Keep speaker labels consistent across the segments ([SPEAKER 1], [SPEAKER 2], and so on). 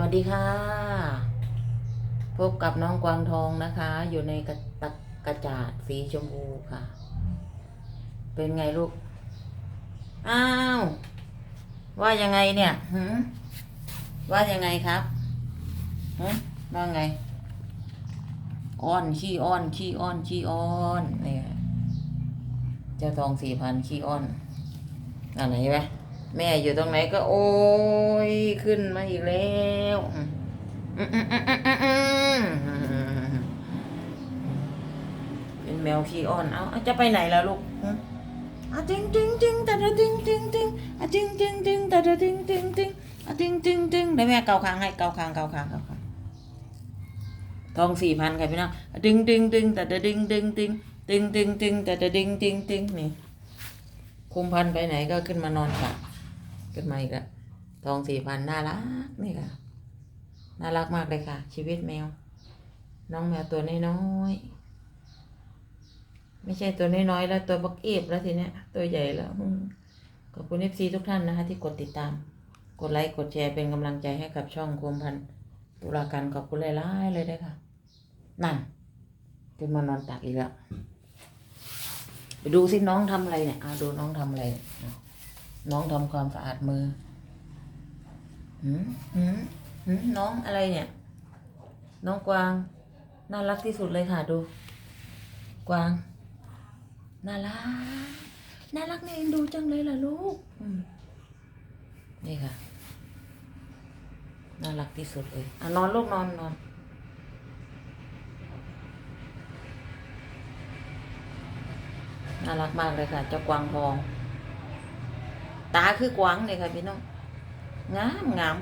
[SPEAKER 1] วัสดีค่ะ พบกับน้องกวางทองนะคะ อยู่ในกระตกระจาดสีชมพูค่ะ เป็นไงลูก อ้าว ว่ายังไงเนี่ยหืว่ายังไงครับหืว่าไง อ้อนขี้อ้อนขี้อ้อนขี้อ้อนเนี่ย เจ้าทองสี่พันขี้อ้อนอะไรไหม แม่อยู่ตรงไหนก็โอ้ยขึ้นมาอีกแล้วอืมอืมอืมอืมอืมอืมอืมเป็นแมวขี้อ้อนเอาจะไปไหนล่ะลูกอะจิงจิงจิงแต่ละจิงจิงจิงอะจิงจิงจิงแต่ละจิงจิงจิงอะจิงจิงจิงเดี๋ยวแม่เกาคางให้เกาคางเกาคางเกาคางทองสี่พันค่ะพี่น้องดึงดึงดึงแต่จะดึงดึงดึงดึงดึงดึงแต่จะดึงดึงดึงนี่คุมพันไปไหนก็ขึ้นมานอนค่ะ ขึ้นมาอีกแล้วทองสี่พันน่ารักนี่ค่ะ น่ารักมากเลยค่ะ ชีวิตแมว น้องแมวตัวน้อยๆไม่ใช่ตัวน้อยๆแล้วตัวบักเอฟแล้วทีเนี้ย ตัวใหญ่แล้วขอบคุณเอฟซีทุกท่านนะคะ ที่กดติดตาม กดไลค์กดแชร์เป็นกำลังใจให้กับช่องคุมพันตุลาการขอบคุณหลายๆเลยด้ค่ะ นั่นขึ้นมานอนตักอีกแล้วไปดูสิน้องทำอะไรเนี่ยเอาดูน้องทำอะไรเนี่ย น้องทำความสะอาดมือหืมหืมหืมน้องอะไรเนี่ย น้องกวาง น่ารักที่สุดเลยค่ะดู กวาง น่ารัก น่ารักเนี่ยเอ็นดูจังเลยล่ะลูกนี่ค่ะ น่ารักที่สุดเลยอะนอนลูกนอนนอนน่ารักมากเลยค่ะ เจ้ากวางทอง ตาคือกว้างเลยค่ะพี่น้องงามงาม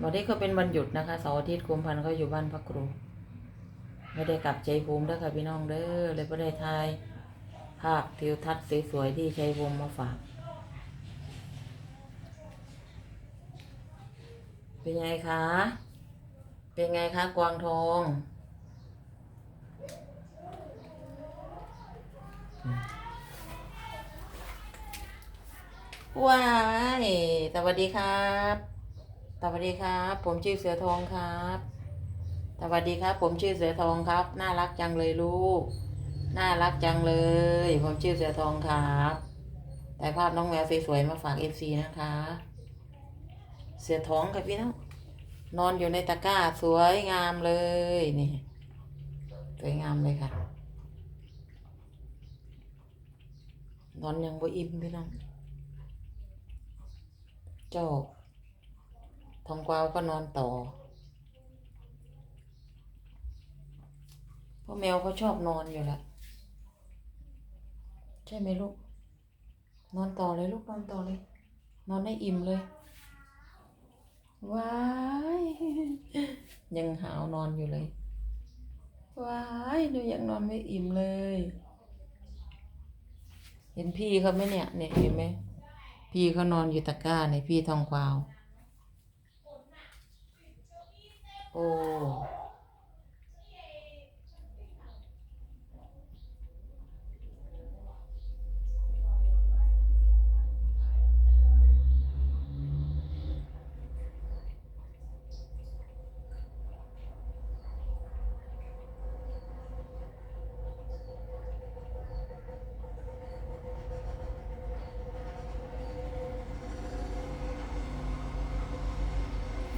[SPEAKER 1] วันนี้ก็เป็นวันหยุดนะคะเสาร์อาทิตย์คุมพันธ์ก็อยู่บ้านพักครู ไม่ได้กลับใจภูมิเด้อค่ะพี่น้องเด้อเลยไม่ได้ทายภาพทิวทัศน์สวยๆที่ชัยภูมิมาฝากเป็นไงคะ เป็นไงคะกวางทอง ว้ายสวัสดีครับสวัสดีครับ ผมชื่อเสือทองครับสวัสดีครับ ผมชื่อเสือทองครับ น่ารักจังเลยลูก น่ารักจังเลย ผมชื่อเสือทองครับแต่ภาพน้องแมวสวยๆมาฝากเอฟซีนะคะ เสือท้องกับพี่น้องนอนอยู่ในตะกร้าสวยงามเลยนี่สวยงามเลยค่ะ นอนยังบ่อิ่มพี่น้อง เจ้า ทองกวาวก็นอนต่อ เพราะแมวเขาชอบนอนอยู่แล้วใช่ไหมลูก นอนต่อเลยลูกนอนต่อเลย นอนให้อิ่มเลย ว้าย ยังหาวนอนอยู่เลย ว้ายดูยังนอนไม่อิ่มเลย เห็นพี่เขาไหมเนี่ยเนี่ยเห็นไหม พี่เขานอนอยู่ตะกร้าในพี่ทองกวาว โอ้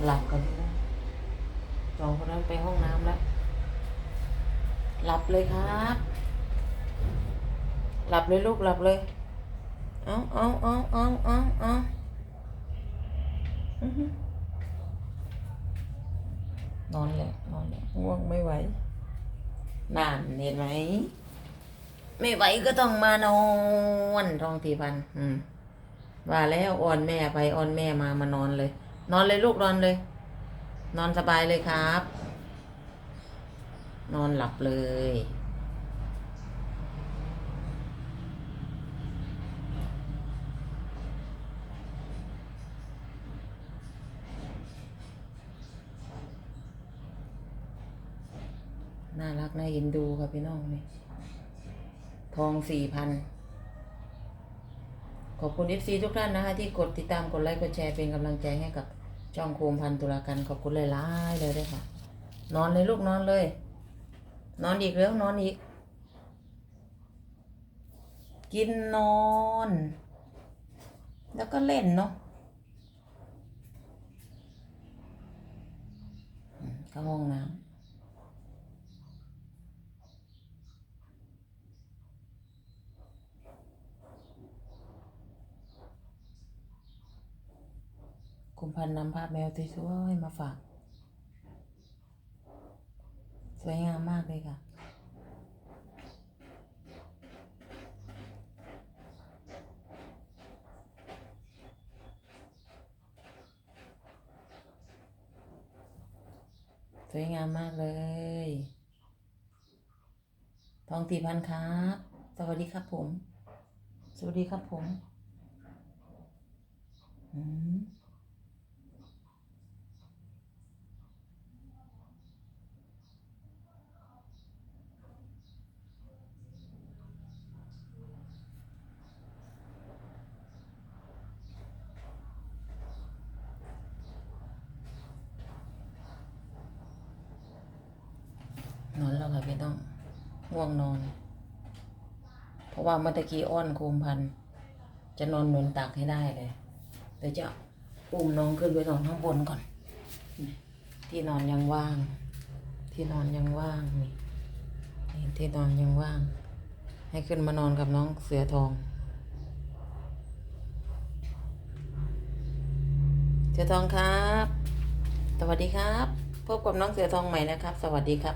[SPEAKER 1] หลับกันแล้วสองคนนั้นไปห้องน้ำแล้ว หลับเลยครับ หลับเลยลูกหลับเลย เอาเอาเอาเอาเอาเอาอือนอนเลยนอนเลยง่วงไม่ไหวนานเห็นไหม ไม่ไหวก็ต้องมานอนทองทีพัน อืมว่าแล้วอ่อนแม่ไปอ่อนแม่มามานอนเลย นอนเลยลูกนอนเลย นอนสบายเลยครับ นอนหลับเลยน่ารักน่าเอ็นดูค่ะพี่น้องนี่ทองสี่พัน อบคุณ FC ทุกท่านนะคะ ที่กดติดตามกดไลค์กดแชร์เป็นกำลังใจให้กับช่องโคมพันตุลากันขอบคุณหลายๆเลยด้วยค่ะ นอนเลยลูกนอนเลย นอนอีกแล้วนอนอีก กินนอน แล้วก็เล่นเนาะเข้าห้องน้ำคุ มพันธ์นำภาพแมวสวยๆมาฝาก สวยงามมากเลยค่ะ สวยงามมากเลย ทองตีพันครับ สวัสดีครับผม สวัสดีครับผมอืมนอนแล้วค่ะพี่ต้อง ง่วงนอน เพราะว่าเมื่อกี้อ้อนโคมพัน จะนอนหนุนตักให้ได้เลยเดี๋ยวจะอุ้มน้องขึ้นไปนอนข้างบนก่อน ที่นอนยังว่าง ที่นอนยังว่างนี่นี่ที่นอนยังว่าง ให้ขึ้นมานอนกับน้องเสือทอง เสือทองครับ สวัสดีครับ พบกับน้องเสือทองใหม่นะครับ สวัสดีครับ